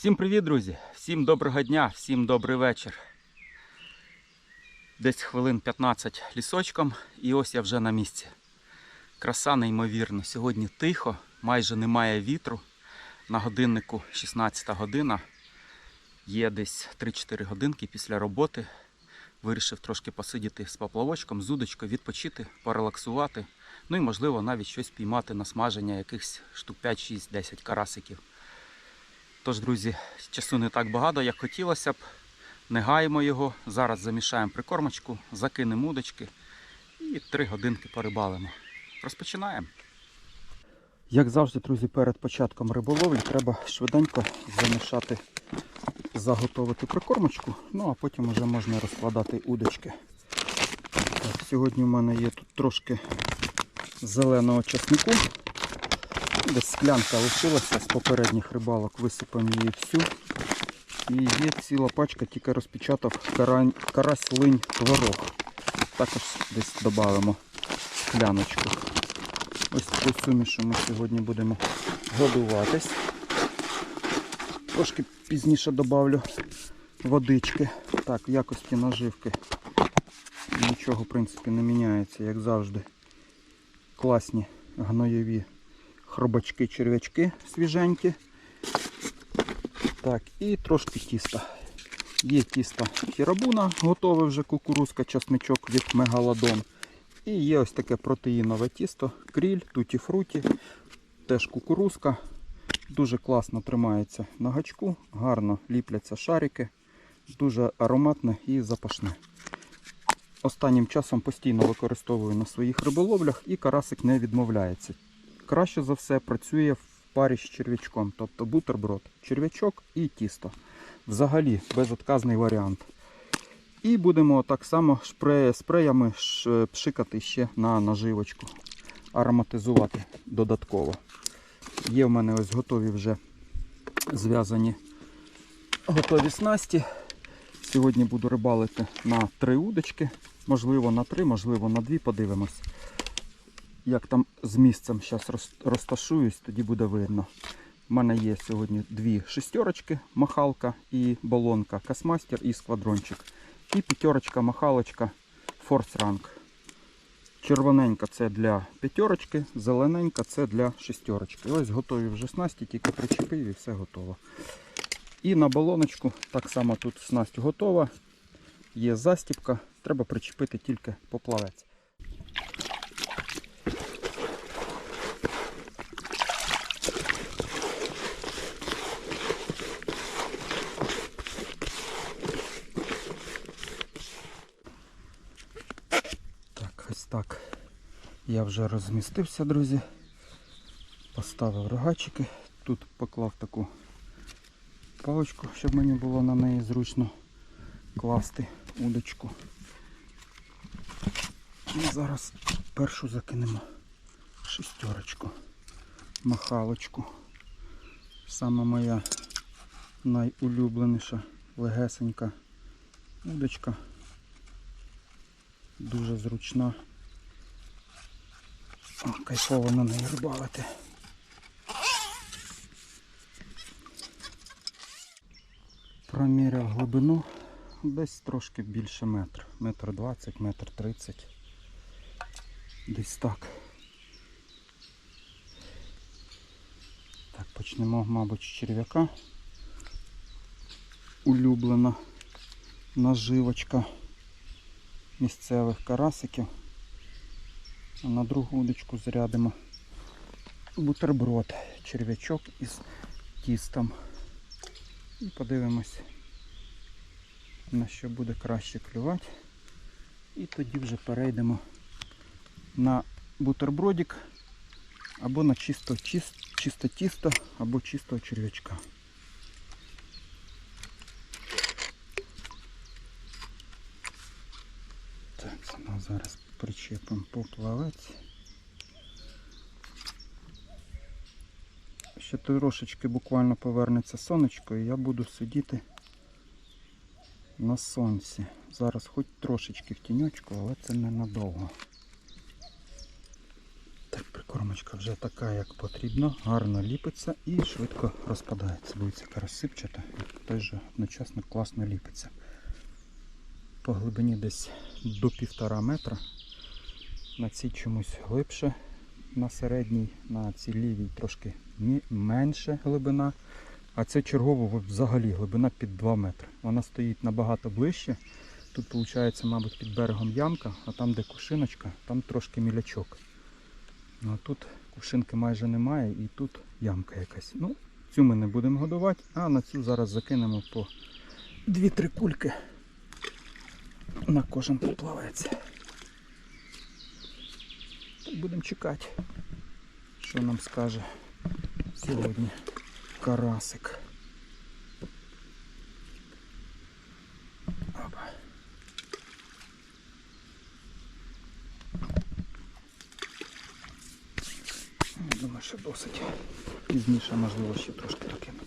Всім привіт, друзі! Всім доброго дня, всім добрий вечір. Десь хвилин 15 лісочком і ось я вже на місці. Краса неймовірна. Сьогодні тихо, майже немає вітру. На годиннику 16 година. Є десь 3-4 годинки після роботи. Вирішив трошки посидіти з поплавочком, з удочкою, відпочити, порелаксувати. Ну і можливо навіть щось піймати на смаження якихось штук 5, 6, 10 карасиків. Тож, друзі, часу не так багато, як хотілося б. Не гаємо його. Зараз замішаємо прикормочку, закинемо удочки і три годинки порибалимо. Розпочинаємо. Як завжди, друзі, перед початком риболовлі треба швиденько замішати, заготовити прикормочку, ну а потім вже можна розкладати удочки. Так, сьогодні в мене є тут трошки зеленого часнику. Десь склянка лишилася з попередніх рибалок, висипаємо її всю. І є ціла пачка, тільки розпечатав карась линь творог. Також десь додамо скляночку. Ось таку сумішу ми сьогодні будемо годуватись. Трошки пізніше додавлю водички. Так, в якості наживки. Нічого в принципі не міняється, як завжди. Класні гноєві хробачки, черв'ячки свіженькі. Так, і трошки тіста. Є тісто хірабуна, готове вже кукурузка, часничок від мегалодон. І є ось таке протеїнове тісто, кріль, туті-фруті, теж кукурузка. Дуже класно тримається на гачку, гарно ліпляться шарики, дуже ароматне і запашне. Останнім часом постійно використовую на своїх риболовлях і карасик не відмовляється краще за все працює в парі з черв'ячком, тобто бутерброд, черв'ячок і тісто. Взагалі безотказний варіант. І будемо так само спреями пшикати ще на наживочку, ароматизувати додатково. Є в мене ось готові вже зв'язані готові снасті. Сьогодні буду рибалити на три удочки, можливо на три, можливо на дві, подивимось як там з місцем зараз розташуюсь, тоді буде видно. У мене є сьогодні дві шестерочки, махалка і балонка, касмастер і сквадрончик. І п'ятерочка, махалочка, форс ранг. Червоненька це для п'ятерочки, зелененька це для шестерочки. Ось готові вже снасті, тільки причепив і все готово. І на балоночку так само тут снасть готова. Є застіпка, треба причепити тільки поплавець. Так, ось так. Я вже розмістився, друзі. Поставив рогачики. Тут поклав таку паличку, щоб мені було на неї зручно класти удочку. І зараз першу закинемо шестерочку, махалочку. Саме моя найулюбленіша легесенька удочка. Дуже зручна. О, кайфово на неї рибалити. Проміряв глибину десь трошки більше метр. Метр двадцять, метр тридцять. Десь так. Так, почнемо, мабуть, з черв'яка. Улюблена наживочка місцевих карасиків. А на другу удочку зарядимо бутерброд, черв'ячок із тістом. І подивимось, на що буде краще клювати. І тоді вже перейдемо на бутербродик або на чисто, чис- чисто тісто, або чистого черв'ячка. Так, ну, зараз причепимо поплавець. Ще трошечки буквально повернеться сонечко і я буду сидіти на сонці. Зараз хоч трошечки в тіньочку, але це ненадовго. Так, прикольно. Кормочка вже така, як потрібно, гарно ліпиться і швидко розпадається. Дивіться, яка розсипчата той же одночасно класно ліпиться. По глибині десь до півтора метра. На цій чомусь глибше, на середній, на цій лівій трошки менше глибина. А це чергово взагалі глибина під 2 метри. Вона стоїть набагато ближче. Тут виходить, мабуть, під берегом ямка, а там, де кушиночка, там трошки мілячок. Ну, а тут кувшинки майже немає і тут ямка якась. Ну, цю ми не будемо годувати, а на цю зараз закинемо по 2-3 кульки. На кожен поплавець. Так будемо чекати, що нам скаже сьогодні карасик. Опа. Я Думаю, що досить. Пізніше, можливо, ще трошки докину.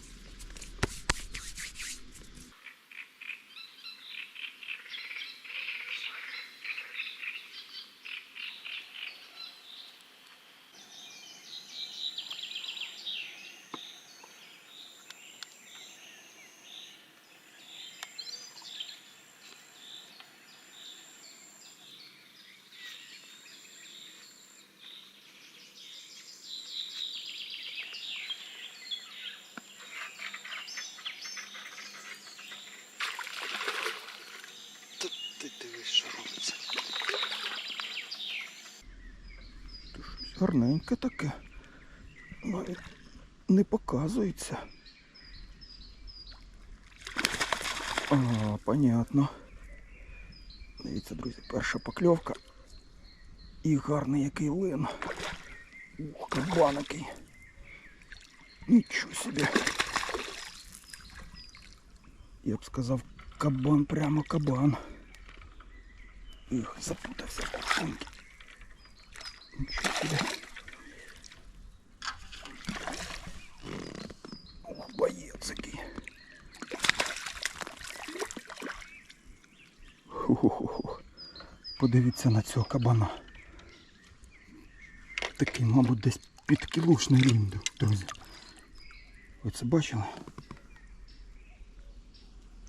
Гарненьке таке. Навіть не показується. А, понятно. Дивіться, друзі, перша покльовка. І гарний який лин. Ух, кабан який. Нічого собі. Я б сказав, кабан прямо кабан. Їх запутався в. Нічого собі. Ух, боєць який. Ху-ху-ху. Подивіться на цього кабана. Такий, мабуть, десь під кілушний рівень, друзі. Ви це бачили?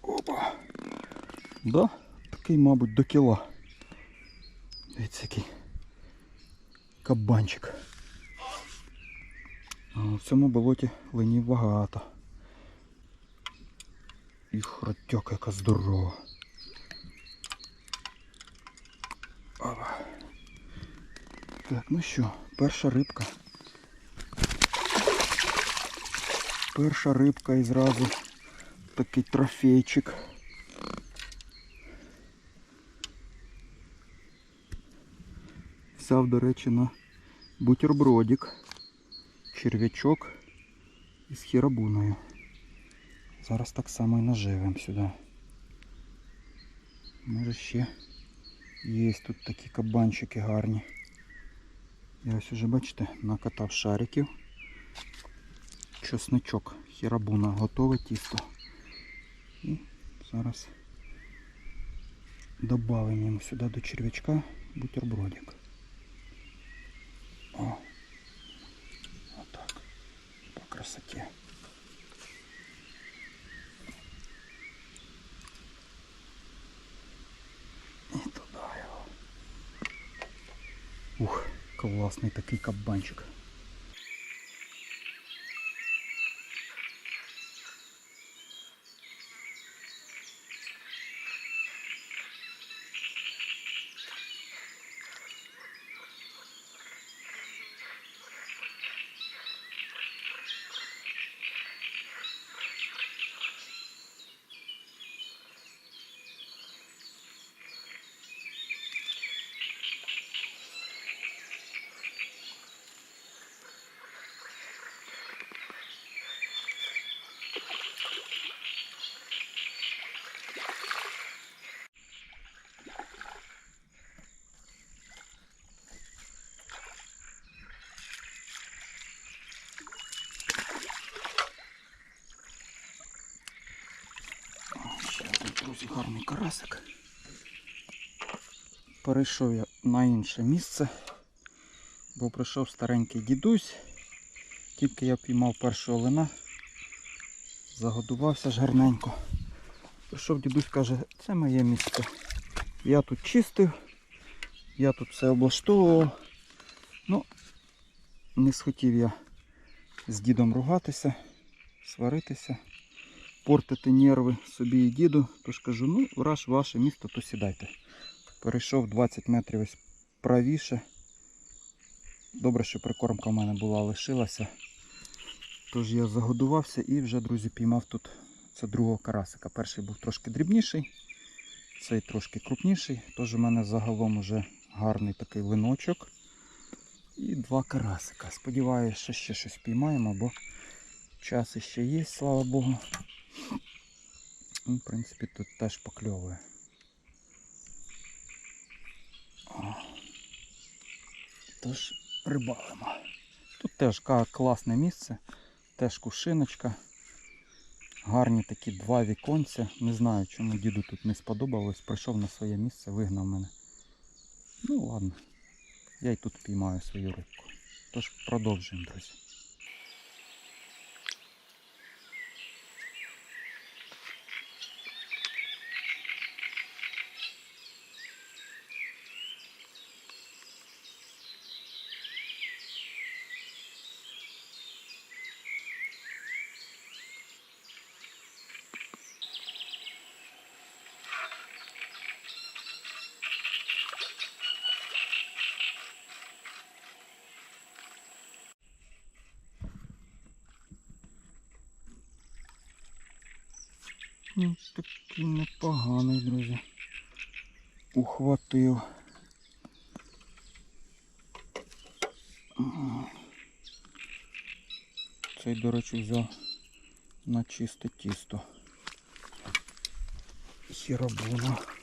Опа. Да? Такий, мабуть, до кіла. Дивіться, який кабанчик. А в цьому болоті линів багато. І хротяка яка здорова. Так, ну що, перша рибка. Перша рибка і зразу такий трофейчик. Взяв, до речі, на бутербродик, черв'ячок із хірабуною. Зараз так само і наживемо сюди. Може ще є тут такі кабанчики гарні. Я ось уже, бачите, накатав шариків. Чесничок хірабуна, готове тісто. І зараз додаємо йому сюди до черв'ячка бутербродик. О, отак, по красоті. І туди його. Ух, класний такий кабанчик. Друзі, гарний карасик. Перейшов я на інше місце. Бо прийшов старенький дідусь. Тільки я піймав першого лина, загодувався ж гарненько. Прийшов дідусь каже, це моє місце. Я тут чистив, я тут все облаштовував. Ну, не схотів я з дідом ругатися, сваритися, портити нерви собі і діду. Тож кажу, ну, раз ваше місто, то сідайте. Перейшов 20 метрів ось правіше. Добре, що прикормка в мене була, лишилася. Тож я загодувався і вже, друзі, піймав тут це другого карасика. Перший був трошки дрібніший, цей трошки крупніший. Тож у мене загалом вже гарний такий линочок. І два карасика. Сподіваюся, що ще щось піймаємо, бо час іще є, слава Богу. І, в принципі, тут теж покльовує. О. Тож рибалимо. Тут теж класне місце, теж кушиночка. Гарні такі два віконця. Не знаю, чому діду тут не сподобалось. Прийшов на своє місце, вигнав мене. Ну ладно. Я й тут піймаю свою рибку. Тож продовжуємо, друзі. Ну, такий непоганий, друзі. Ухватив. Цей, до речі, взяв на чисте тісто. Хірабуна.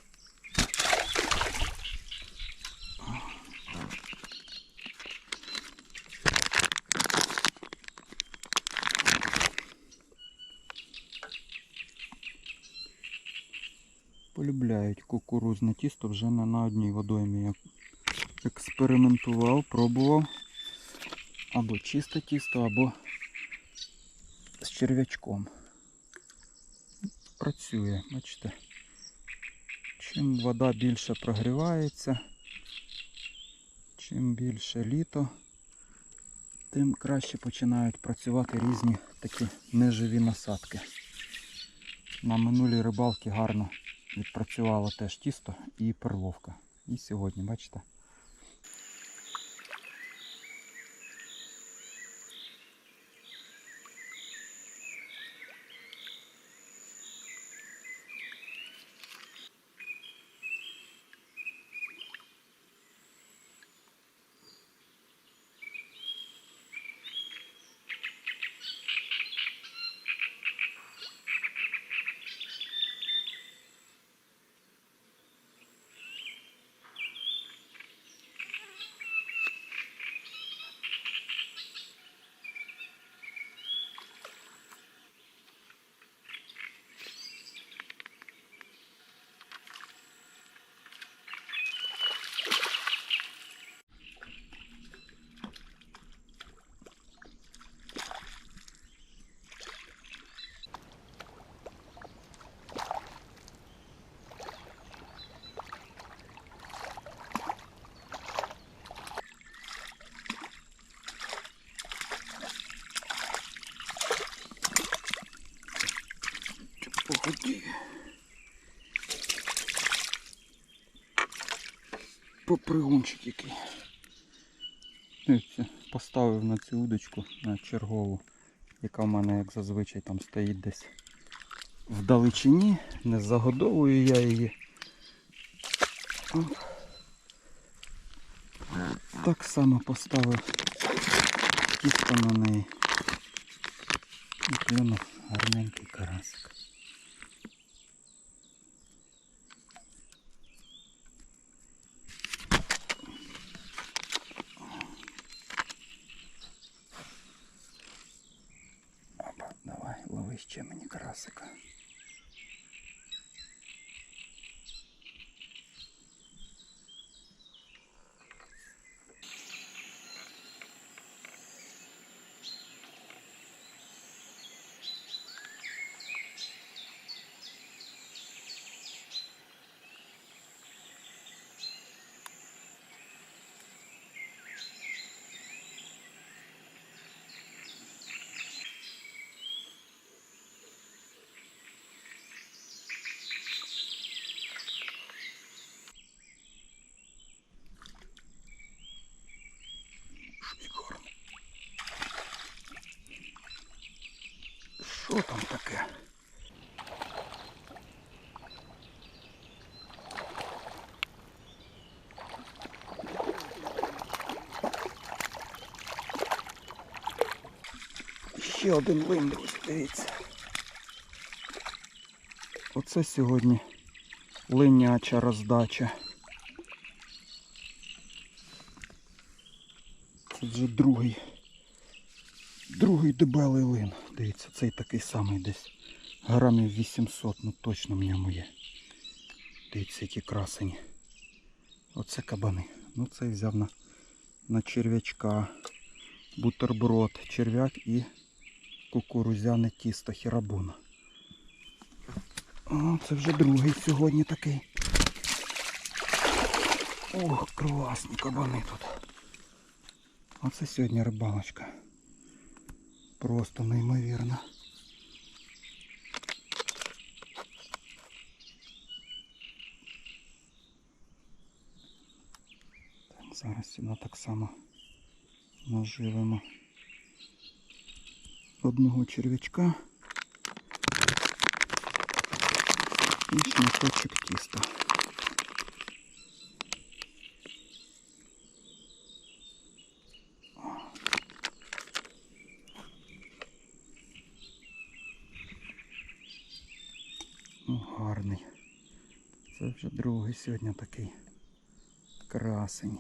Полюбляють кукурузне тісто вже не на одній водоймі. Я експериментував, пробував. Або чисте тісто, або з черв'ячком. Працює, бачите. Чим вода більше прогрівається, чим більше літо, тим краще починають працювати різні такі неживі насадки. На минулій рибалці гарно відпрацювало теж тісто і перловка. І сьогодні, бачите? Попригунчик який. Дивіться, Поставив на цю удочку на чергову, яка в мене, як зазвичай, там стоїть десь в далечині. Не загодовую я її. Так само поставив тісто на неї. І клюнув гарненький карасик. Ще Що там таке? Ще один лим, дивіться. Оце сьогодні линяча роздача. Це вже другий. Другий дебелий лин. Дивіться, цей такий самий десь. Грамів 800, ну точно в ньому є. Дивіться, які красені. Оце кабани. Ну цей взяв на, на черв'ячка. Бутерброд, черв'як і кукурузяне тісто хірабуна. О, це вже другий сьогодні такий. Ох, класні кабани тут. Оце сьогодні рибалочка. Просто неймовірно. Так, зараз сюди так само наживемо одного черв'ячка і шматочок тіста. Другий сьогодні такий красень.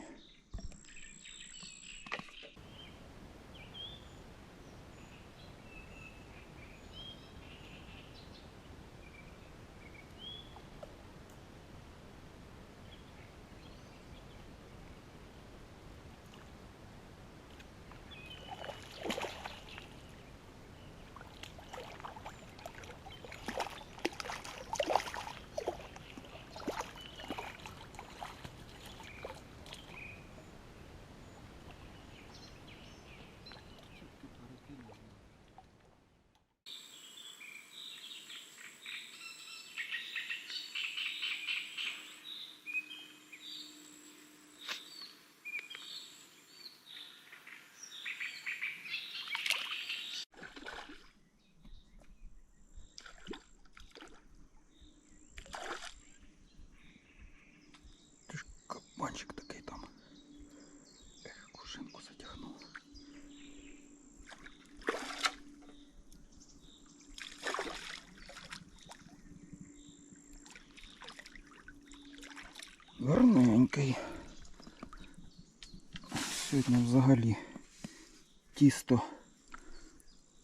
Ти ж кабанчик такий там. Ех, кушинку затягнув. Гарненький. Сьогодні взагалі тісто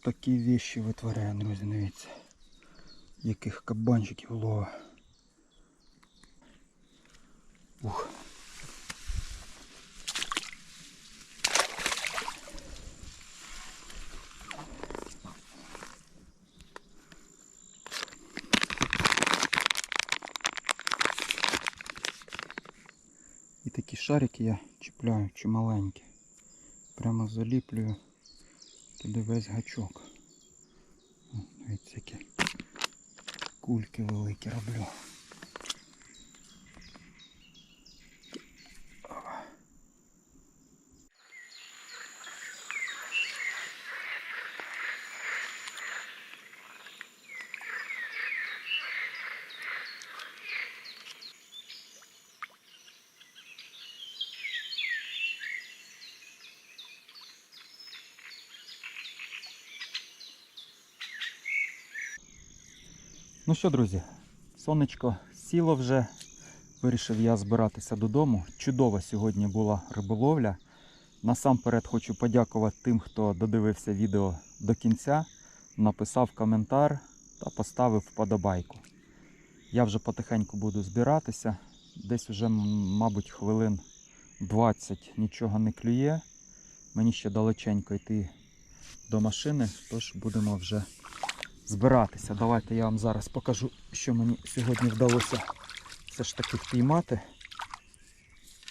такі вещі витворяє, друзі, дивіться. Яких кабанчиків лова. Ух. І такі шарики я чіпляю чи маленькі. Прямо заліплюю туди весь гачок. Ось такі кульки великі роблю. Ну що, друзі, сонечко сіло вже. Вирішив я збиратися додому. Чудова сьогодні була риболовля. Насамперед хочу подякувати тим, хто додивився відео до кінця, написав коментар та поставив вподобайку. Я вже потихеньку буду збиратися. Десь вже, мабуть, хвилин 20 нічого не клює. Мені ще далеченько йти до машини, тож будемо вже збиратися. Давайте я вам зараз покажу, що мені сьогодні вдалося все ж таки впіймати.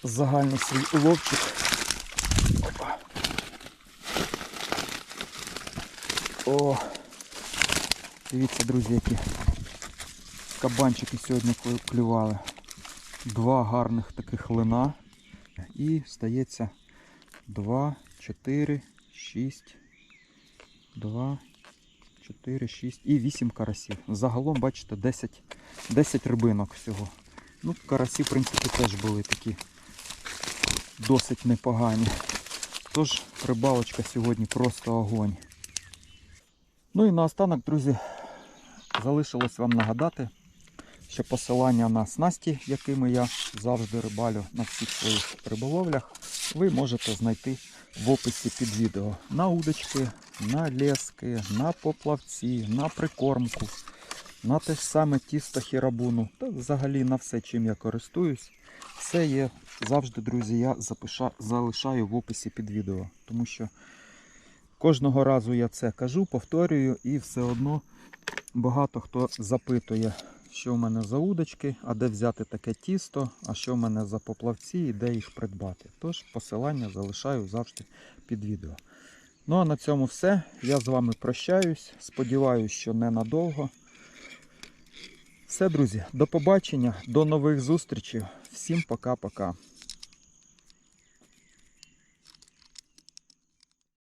Загальний свій уловчик. Опа. О! Дивіться, друзі, які кабанчики сьогодні клювали. Два гарних таких лина. І стається 2, 4, 6, 2, 4, 6 і 8 карасів. Загалом, бачите, 10, 10 рибинок всього. Ну, карасі, в принципі, теж були такі досить непогані. Тож рибалочка сьогодні просто огонь. Ну і наостанок, друзі, залишилось вам нагадати, що посилання на снасті, якими я завжди рибалю на всіх своїх риболовлях, ви можете знайти в описі під відео. На удочки, на лески, на поплавці, на прикормку, на те ж саме тісто хірабуну та взагалі на все, чим я користуюсь. Все є завжди, друзі, я запиша, залишаю в описі під відео. Тому що кожного разу я це кажу, повторюю, і все одно багато хто запитує, що в мене за удочки, а де взяти таке тісто, а що в мене за поплавці і де їх придбати. Тож посилання залишаю завжди під відео. Ну а на цьому все. Я з вами прощаюсь. Сподіваюсь, що ненадовго. Все, друзі, до побачення, до нових зустрічей. Всім пока-пока.